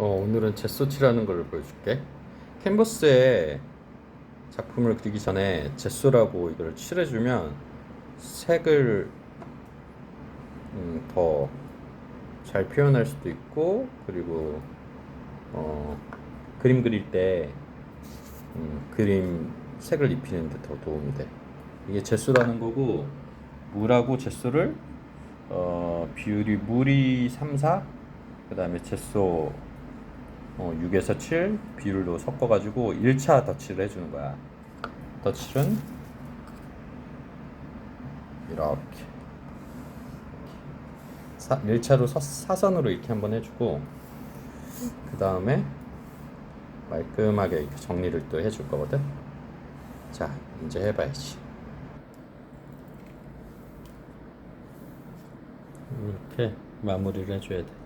어, 오늘은 제소치라는 걸 보여줄게. 캔버스에 작품을 그리기 전에 제소라고 이걸 칠해주면 색을 음, 더 잘 표현할 수도 있고 그리고 어, 그림 그릴 때 음, 그림 색을 입히는 데 더 도움이 돼. 이게 제소라는 거고 물하고 제소를 어, 비율이 물이 3, 4 그 다음에 제소 어, 6에서 7 비율로 섞어가지고 1차 덧칠을 해주는 거야. 덧칠은 이렇게 사, 1차로 사, 사선으로 이렇게 한번 해주고 그 다음에 말끔하게 이렇게 정리를 또 해줄 거거든. 자, 이제 해봐야지. 이렇게 마무리를 해줘야 돼.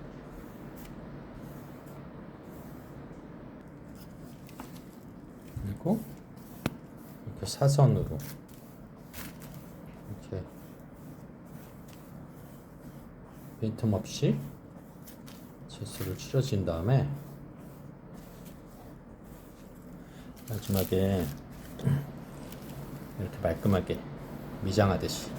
그리고 이렇게 사선으로. 이렇게. 빈틈 없이 제수를 추려진 다음에 마지막에 이렇게 말끔하게 미장하듯이